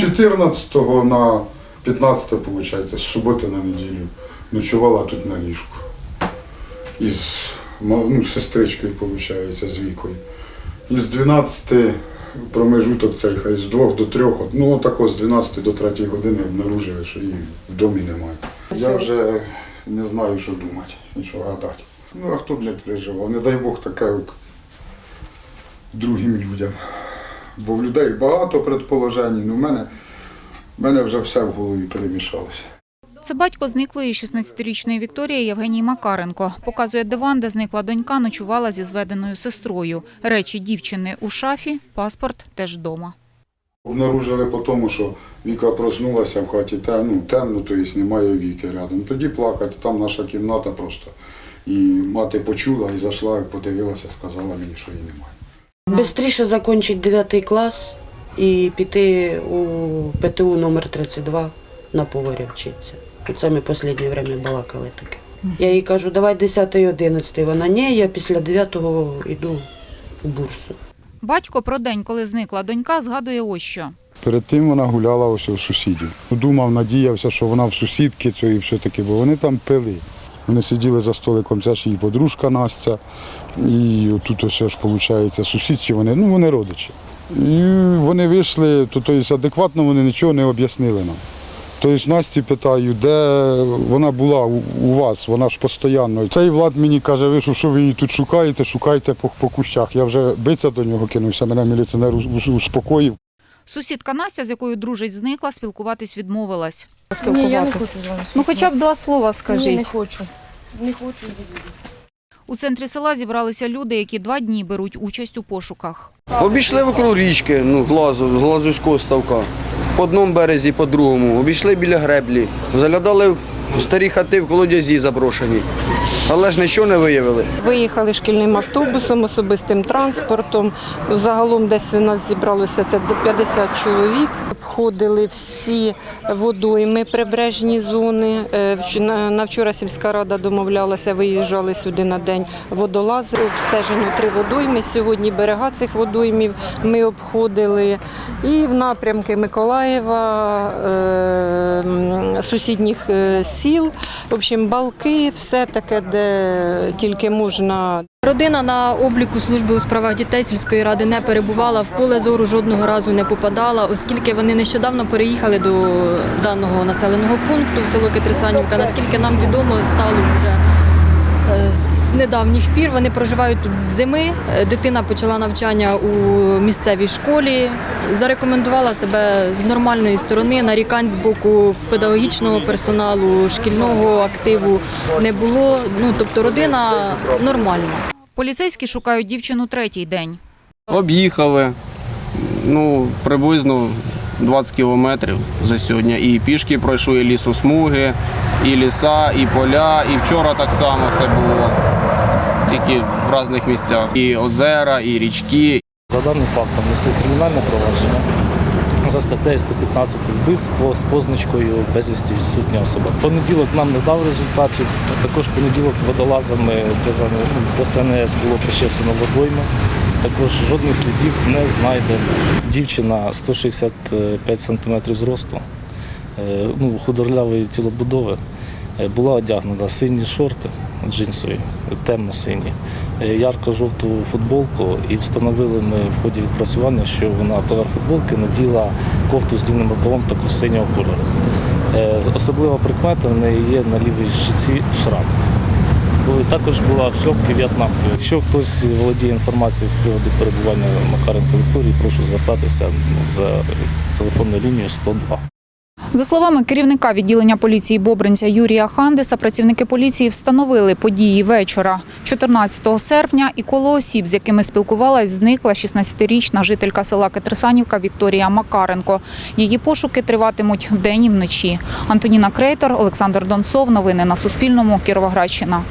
14 на 15, виходить, з суботи на неділю ночувала тут на ліжку. Із ну, сестричкою, виходить, з вікою. Із 12 промежуток цей, хай з 2 до 3, ну отако з 12 до 3 години обнаружили, що її в домі немає. Я вже не знаю, що думати, і що гадати. Ну, а хто б не переживав, не дай Бог таке от другим людям. Бо в людей багато предположень, ну в мене, в мене вже все в голові перемішалося. Це батько зниклої 16-річної Вікторії Євгеній Макаренко. Показує диван, де зникла донька, ночувала зі зведеною сестрою. Речі дівчини у шафі, паспорт теж вдома. Обнаружили по тому, що Віка проснулася в хаті, ну, темно, тобто немає віки рядом. Тоді плакати, там наша кімната просто. І мати почула і зайшла, і подивилася, сказала мені, що її немає. Бистріше закінчити 9 клас і піти у ПТУ номер 32 на поваря вчитися. Це ми останнє время балакали таке. Я їй кажу, давай 10 і 11. Вона ні, я після 9-го йду у бурсу. Батько про день, коли зникла донька, згадує ось що. Перед тим вона гуляла ось у сусідів. Думав, надіявся, що вона в сусідки цієї все-таки, бо вони там пили. Вони сиділи за столиком, це ж її подружка Настя. І тут ось ж виходить сусідці, вони, ну вони родичі. І вони вийшли, то, тобто адекватно вони нічого не об'яснили нам. Тобто Насті питаю, де вона була у вас, вона ж постійно. Цей Влад мені каже, ви що ви її тут шукаєте, шукайте по, по кущах. Я вже биться до нього кинувся, мене міліціонер успокоїв. Сусідка Настя, з якою дружить, зникла, спілкуватись відмовилась. Ні, я не хочу з вами Ну хоча б два слова Ні, не хочу. Не хочу. У центрі села зібралися люди, які два дні беруть участь у пошуках. Обійшли вокруг річки, ну, глазу, глазовського ставка. По одному березі, по другому. Обійшли біля греблі. Заглядали в старі хати в колодязі заброшені. Але ж нічого не виявили. Виїхали шкільним автобусом, особистим транспортом. Загалом десь у нас зібралося це 50 чоловік. Обходили всі водойми, прибережні зони. Е, на- вчора сільська рада домовлялася, виїжджали сюди на день водолази. Обстежено три водойми. Сьогодні берега цих водоймів ми обходили. І в напрямки Миколаєва, е, сусідніх е, сіл, в общем, балки, все таке, де тільки можна Родина на обліку служби у справах дітей сільської ради не перебувала, в поле зору жодного разу не попадала, оскільки вони нещодавно переїхали до даного населеного пункту в село Китрисанівка. Наскільки нам відомо, стало вже з недавніх пір. Вони проживають тут з зими. Е, Дитина почала навчання у місцевій школі, зарекомендувала себе з нормальної сторони. Нарікань з боку педагогічного персоналу, шкільного активу не було. Ну тобто родина нормальна. Поліцейські шукають дівчину третій день. Об'їхали ну, приблизно 20 кілометрів за сьогодні. І пішки пройшли і лісосмуги, і ліса, і поля. І вчора так само все було. Тільки в різних місцях. І озера, і річки. За даним фактом несли кримінальне провадження за статтею 115 вбивство з позначкою безвісті відсутня особа. Понеділок нам не дав результатів. Також понеділок водолазами ну, ДСНС було причесано водойми. Також жодних слідів не знайдено. Дівчина 165 см зросту, е, ну, худорлявої тілобудови. Е, Була одягнена сині шорти джинсові, темно-сині, е, ярко-жовту футболку і встановили ми в ході відпрацювання, що вона поверх футболки наділа кофту з длинним рукавом також синього кольору. Особлива прикмета в неї є на лівій щиці шрам. Були- Також була в шльопці в'єтнамки. Якщо хтось володіє інформацією з приводу перебування Макаренко Вікторії, прошу звертатися ну, за телефонною лінією 102. За словами керівника відділення поліції Бобринця Юрія Хандеса, працівники поліції встановили події вечора 14 серпня і коло осіб, з якими спілкувалась, зникла 16-річна жителька села Кетрисанівка Вікторія Макаренко. Її пошуки триватимуть вдень і вночі. Антоніна Крейтор, Олександр Донцов. Новини на Суспільному. Кіровоградщина.